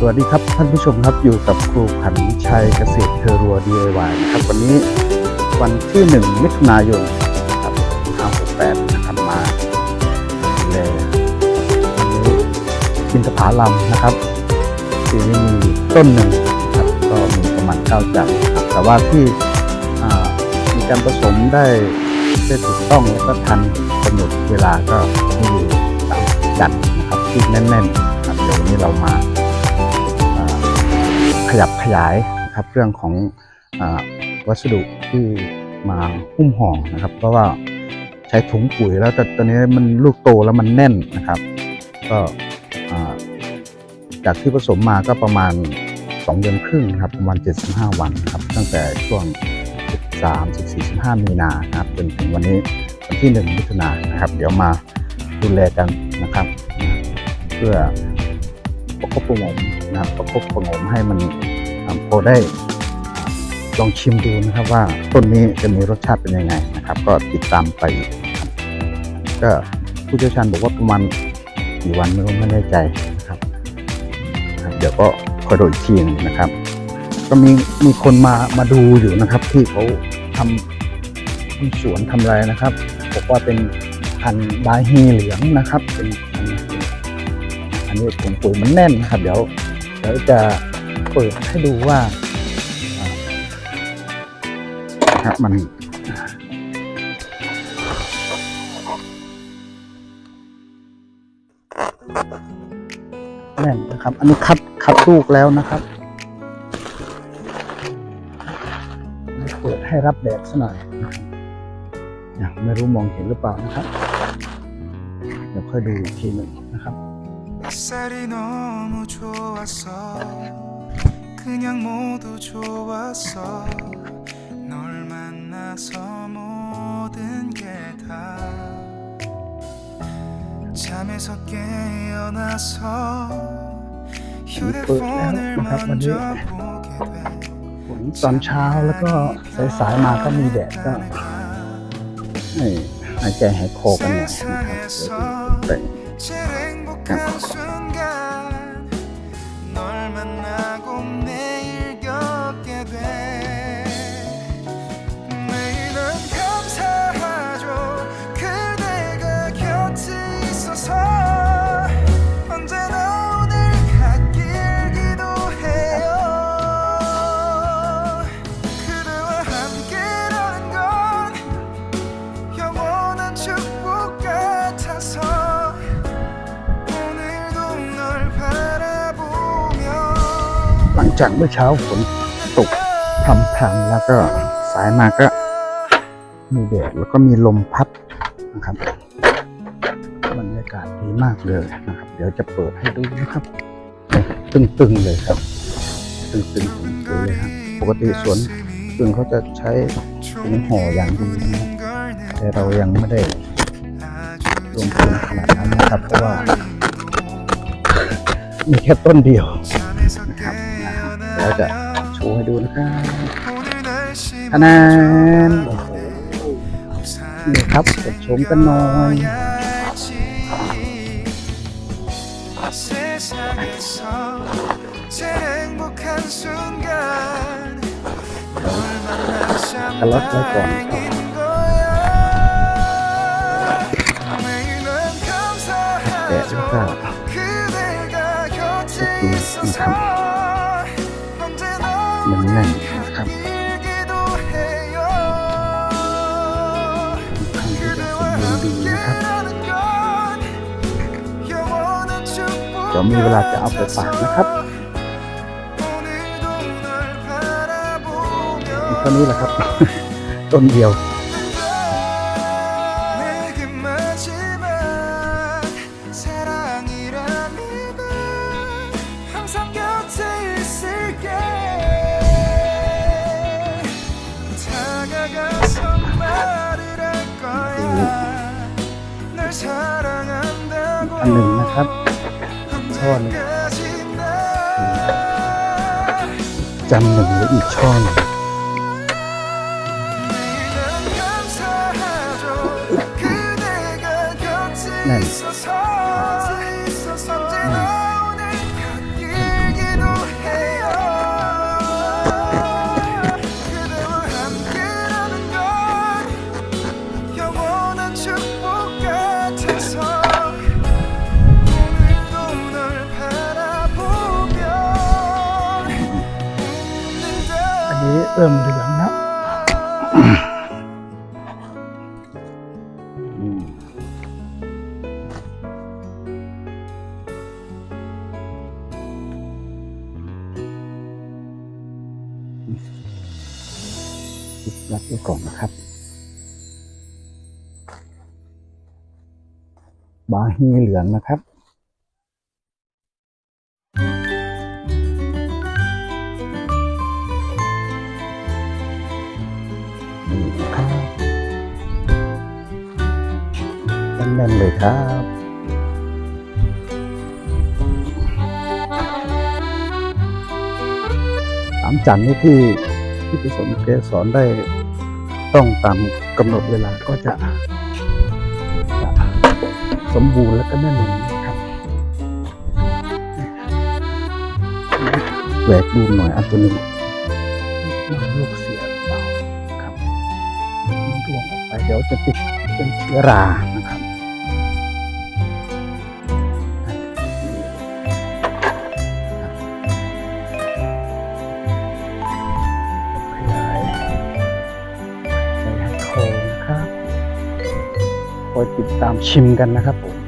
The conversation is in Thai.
สวัสดีครับท่านผู้ชมครับอยู่กับครูขันชัยเกษตรเทอรัว DIY นะครับวันนี้วันที่ 1 มิถุนายนครับ568นะครับมาดูแลวันนี้กินสผาลำนะครับที่นี่มีต้นหนึ่งนะครับก็มีประมาณ9จันครับแต่ว่าที่มีการผสมได้ได้ถูกต้องแล้วก็ทันกำหนดเวลาก็มีอยู่สามจันนะครับที่แน่นๆนะครับเดี๋ยววันนี้เรามา ขยับขยายนะครับเรื่องของอวัสดุที่มาหุ้มห่อนะครับ เพราะว่าใช้ถุงปุ๋ยแล้วแต่ตอนนี้มันลูกโตแล้วมันแน่นนะครับ ก็จากที่ผสมมาก็ประมาณ 2 เดือนครึ่งครับประมาณ 75 วันครับตั้งแต่ช่วง 13 14 15 มีนานะครับจนถึงวันนี้วันที่ 1 มิถุนายนนะครับ เดี๋ยวมาดูแลกันนะครับ เพื่อ บประงมนะครับประคบประงมให้มันพอได้ลองชิมดูนะครับว่าต้นนี้จะมีรสชาติเป็นยังไงนะครับ ก็ติดตามไป ก็ผู้เชี่ยวชาญบอกว่าประมาณกี่วันไม่รู้ไม่แน่ใจนะครับรบเดี๋ยวก็คอยดูอีกทีนึงนะครับ ก็มีมีคนมามาดูอยู่นะครับ ที่เขาทำสวนทำอะไรนะครับบอกว่าเป็นพันธุ์บาฮีเหลืองนะครับ เป็น อันนี้ถุงปุ๋ยมันแน่นนะครับ เดี๋ยวเดี๋ยวจะเปิดให้ดูว่าครับมันแน่นนะครับ อันนี้คัดคัดลูกแล้วนะครับ เปิดให้รับแดดสักหน่อยนะครับยังไม่รู้มองเห็นหรือเปล่านะครับ เดี๋ยวค่อยดูอีกทีหนึ่งนะครับ 햇살이 너무 좋았어 그냥 모두 좋았어 널 만나서 모든 게 다 잠에서 깨어나서 휴대폰을นะครับ วันนี้ 먼저 보게 돼 ฝนตอนเช้าแล้วก็สายๆมาก็มีแดดก็ให้หายใจหายคอกันหน่อยนะครับเดี๋ยวดูไป 제일 这样 จากเมื่อเช้าฝนตกพรำๆแล้วก็สายมาก็ มีแดดแล้วก็มีลมพัดนะครับบรรยากาศดีมากเลยนะครับ เดี๋ยวจะเปิดให้ดูนะครับ ตึงๆเลยครับ ตึงๆของสวยเลยครับปกติสวนตึงเขาจะใช้ถุงห่ออย่างดีนะแต่เรายังไม่ได้ลงทุนขนาดนั้นนะครับ เพราะว่า มีแค่ต้นเดียว แล้จะโชว์ให้ดูนะครับทนานนนี่ครับกดชมกันหน่อยกันล็อกไว้ก่อนแต่ก็ต้องดูนะครับ ยังแน่นนะครับค่อนข้างที่มบูดีนะครับเดี๋ยวมีเวลาจะเอาไปฝากนะครับเท่านี้แหละครับ ต้นเดียว อันหนึ่งนะครับช่อหนึ่งจำหนึ่งไว้อีกช่อหนึ่งนั่น เริ่มเหลืองแล้วอืมยัดไว้ก่อนนะครับ บาฮีเหลืองนะครับ แน่นๆเลยครับสามจันทร์นี่ที่ที่ผสมเกสรได้ต้องตามกำหนดเวลาก็จะจะสมบูรณ์แล้วก็แน่นหนาครับแหวกดูหน่อยอันตัวนี้มันลูกเสียเปล่าครับมันร่วงออกไปเดี๋ยวจะติดเป็นเชื้อรา อยติดตามชิมกันนะครับผม